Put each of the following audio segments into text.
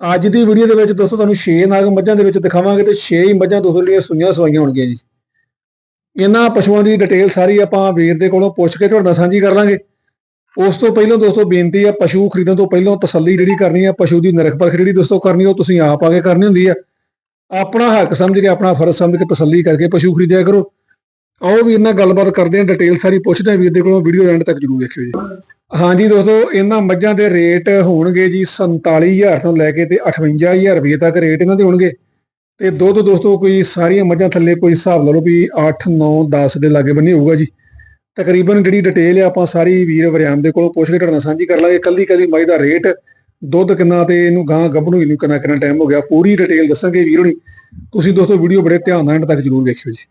ਅੱਜ ਦੀ ਵੀਡੀਓ ਦੇ ਵਿੱਚ ਦੋਸਤੋ ਤੁਹਾਨੂੰ 6 ਨਾਗ ਮੱਝਾਂ ਦੇ ਵਿੱਚ ਦਿਖਾਵਾਂਗੇ ਤੇ 6 ਹੀ ਮੱਝਾਂ ਦੋਸਤੋ ਜਿਹੜੀਆਂ ਸੂਈਆਂ ਸਵਾਈਆਂ ਹੋਣਗੀਆਂ ਜੀ। ਇਹਨਾਂ ਪਸ਼ੂਆਂ ਦੀ ਡਿਟੇਲ ਸਾਰੀ ਆਪਾਂ ਵੀਰ ਦੇ ਕੋਲੋਂ ਪੁੱਛ ਕੇ ਤੁਹਾਡੇ ਨਾਲ ਸਾਂਝੀ ਕਰ ਲਾਂਗੇ। ਉਸ ਤੋਂ ਪਹਿਲਾਂ ਦੋਸਤੋ ਬੇਨਤੀ ਆ, ਪਸ਼ੂ ਖਰੀਦਣ ਤੋਂ ਪਹਿਲਾਂ ਤਸੱਲੀ ਜਿਹੜੀ ਕਰਨੀ ਆ, ਪਸ਼ੂ ਦੀ ਨਿਰਖ ਪਰਖ ਜਿਹੜੀ ਦੋਸਤੋ ਕਰਨੀ ਉਹ ਤੁਸੀਂ ਆਪ ਆ ਕੇ ਕਰਨੀ ਹੁੰਦੀ ਆ। ਆਪਣਾ ਹੱਕ ਸਮਝ ਕੇ, ਆਪਣਾ ਫਰਜ਼ ਸਮਝ ਕੇ ਤਸੱਲੀ ਕਰਕੇ ਪਸ਼ੂ ਖਰੀਦਿਆ ਕਰੋ। ਆਓ ਵੀਰ ਨਾਲ ਗੱਲਬਾਤ ਕਰਦੇ ਆ ਡਿਟੇਲ ਸਾਰੀ ਪੁੱਛਦੇ ਆ, ਵੀਰ ਦੇ ਕੋਲੋਂ ਵੀਡੀਓ ਐਂਡ ਤੱਕ ਜਰੂਰ ਵੇਖਿਓ ਜੀ। ਹਾਂਜੀ ਦੋਸਤੋ, ਇਹਨਾਂ ਮੱਝਾਂ ਦੇ ਰੇਟ ਹੋਣਗੇ ਜੀ 47000 ਤੋਂ ਲੈ ਕੇ ਤੇ 58000 ਰੁਪਏ ਤੱਕ ਰੇਟ ਇਹਨਾਂ ਦੇ ਹੋਣਗੇ। ਤੇ ਦੁੱਧ ਦੋਸਤੋ, ਕੋਈ ਸਾਰੀਆਂ ਮੱਝਾਂ ਥੱਲੇ ਕੋਈ ਹਿਸਾਬ ਲਾ ਲਓ ਵੀ 8 9 10 ਦੇ ਲਾਗੇ ਬੰਨੇ ਹੋਊਗਾ ਜੀ। ਤਕਰੀਬਨ ਜਿਹੜੀ ਡਿਟੇਲ ਆ, ਆਪਾਂ ਸਾਰੀ ਵੀਰ ਵਰਿਆਮ ਦੇ ਕੋਲੋਂ ਪੁੱਛ ਕੇ ਤੁਹਾਡੇ ਨਾਲ ਸਾਂਝੀ ਕਰ ਲਾਂਗੇ। ਕੱਲੀ ਕੱਲੀ ਮੱਝ ਦਾ ਰੇਟ, ਦੁੱਧ ਕਿੰਨਾ ਤੇ ਇਹਨੂੰ ਗਾਂ ਗੱਭਣੂ ਇਹਨੂੰ ਕਿੰਨਾ ਕਿੰਨਾ ਟਾਈਮ ਹੋ ਗਿਆ, ਪੂਰੀ ਡਿਟੇਲ ਦੱਸਾਂਗੇ ਵੀਰ ਹੋਣੀ। ਤੁਸੀਂ ਦੋਸਤੋ ਵੀਡੀਓ ਬੜੇ ਧਿਆਨ ਨਾਲ ਐਂਡ ਤੱਕ ਜਰੂਰ ਵੇਖਿਓ ਜੀ।